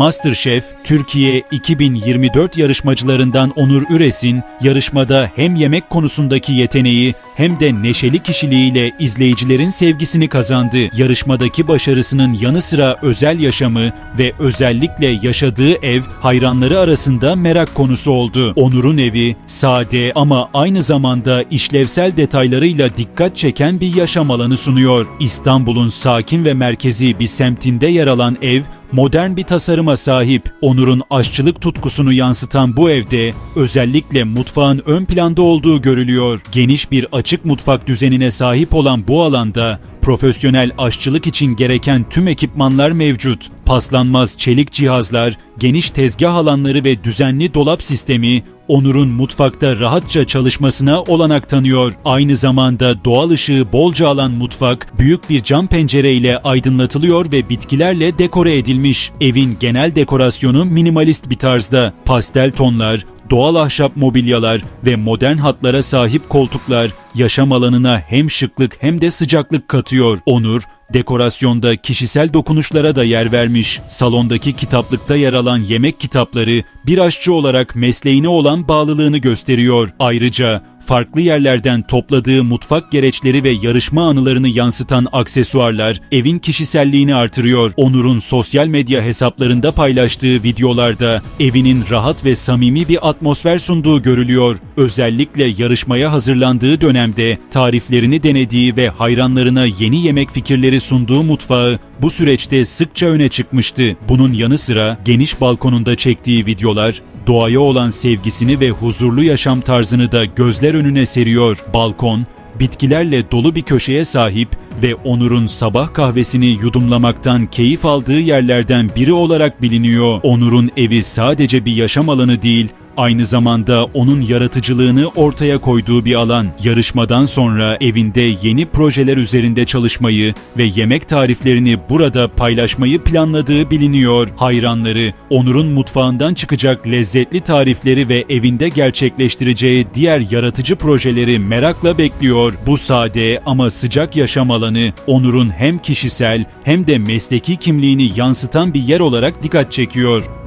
MasterChef Türkiye 2024 yarışmacılarından Onur Üres'in yarışmada hem yemek konusundaki yeteneği hem de neşeli kişiliğiyle izleyicilerin sevgisini kazandı. Yarışmadaki başarısının yanı sıra özel yaşamı ve özellikle yaşadığı ev hayranları arasında merak konusu oldu. Onur'un evi sade ama aynı zamanda işlevsel detaylarıyla dikkat çeken bir yaşam alanı sunuyor. İstanbul'un sakin ve merkezi bir semtinde yer alan ev modern bir tasarıma sahip. Onur'un aşçılık tutkusunu yansıtan bu evde özellikle mutfağın ön planda olduğu görülüyor. Geniş bir açık mutfak düzenine sahip olan bu alanda profesyonel aşçılık için gereken tüm ekipmanlar mevcut. Paslanmaz çelik cihazlar, geniş tezgah alanları ve düzenli dolap sistemi Onur'un mutfakta rahatça çalışmasına olanak tanıyor. Aynı zamanda doğal ışığı bolca alan mutfak büyük bir cam pencere ile aydınlatılıyor ve bitkilerle dekore edilmiş. Evin genel dekorasyonu minimalist bir tarzda. Pastel tonlar, doğal ahşap mobilyalar ve modern hatlara sahip koltuklar yaşam alanına hem şıklık hem de sıcaklık katıyor. Onur, dekorasyonda kişisel dokunuşlara da yer vermiş. Salondaki kitaplıkta yer alan yemek kitapları bir aşçı olarak mesleğine olan bağlılığını gösteriyor. Ayrıca farklı yerlerden topladığı mutfak gereçleri ve yarışma anılarını yansıtan aksesuarlar evin kişiselliğini artırıyor. Onur'un sosyal medya hesaplarında paylaştığı videolarda evinin rahat ve samimi bir atmosfer sunduğu görülüyor. Özellikle yarışmaya hazırlandığı dönemde tariflerini denediği ve hayranlarına yeni yemek fikirleri sunduğu mutfağı bu süreçte sıkça öne çıkmıştı. Bunun yanı sıra geniş balkonunda çektiği videolar doğaya olan sevgisini ve huzurlu yaşam tarzını da gözler önüne seriyor. Balkon, bitkilerle dolu bir köşeye sahip ve Onur'un sabah kahvesini yudumlamaktan keyif aldığı yerlerden biri olarak biliniyor. Onur'un evi sadece bir yaşam alanı değil, aynı zamanda onun yaratıcılığını ortaya koyduğu bir alan. Yarışmadan sonra evinde yeni projeler üzerinde çalışmayı ve yemek tariflerini burada paylaşmayı planladığı biliniyor. Hayranları Onur'un mutfağından çıkacak lezzetli tarifleri ve evinde gerçekleştireceği diğer yaratıcı projeleri merakla bekliyor. Bu sade ama sıcak yaşam alanı Onur'un hem kişisel hem de mesleki kimliğini yansıtan bir yer olarak dikkat çekiyor.